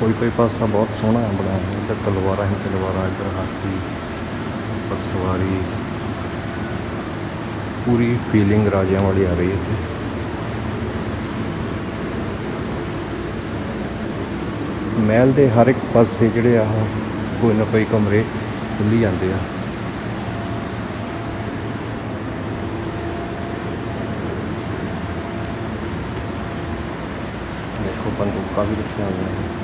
ਕੋਈ ਕੋਈ ਪਾਸਾ ਬਹੁਤ ਸੋਹਣਾ ਹੈ ਬਣਾਇਆ ਇੱਧਰ ਤਲਵਾਰਾਂ ਹੀ ਤਲਵਾਰਾਂ ਇੱਧਰ ਹਾਥੀ ਉੱਪਰ ਸਵਾਰੀ ਪੂਰੀ ਫੀਲਿੰਗ ਰਾਜਿਆਂ ਵਾਲੀ ਆ ਰਹੀ ਹੈ ਇੱਥੇ ਮਹਿਲ ਦੇ ਹਰ ਇੱਕ ਪਾਸੇ ਜਿਹੜੇ ਆ ਕੋਈ ਨਾ ਕੋਈ ਕਮਰੇ ਖੁੱਲੀ ਜਾਂਦੇ ਆ ਦੇਖੋ ਬੰਦੂਕਾਂ ਵੀ ਰੱਖੀਆਂ ਹੋਈਆਂ ਨੇ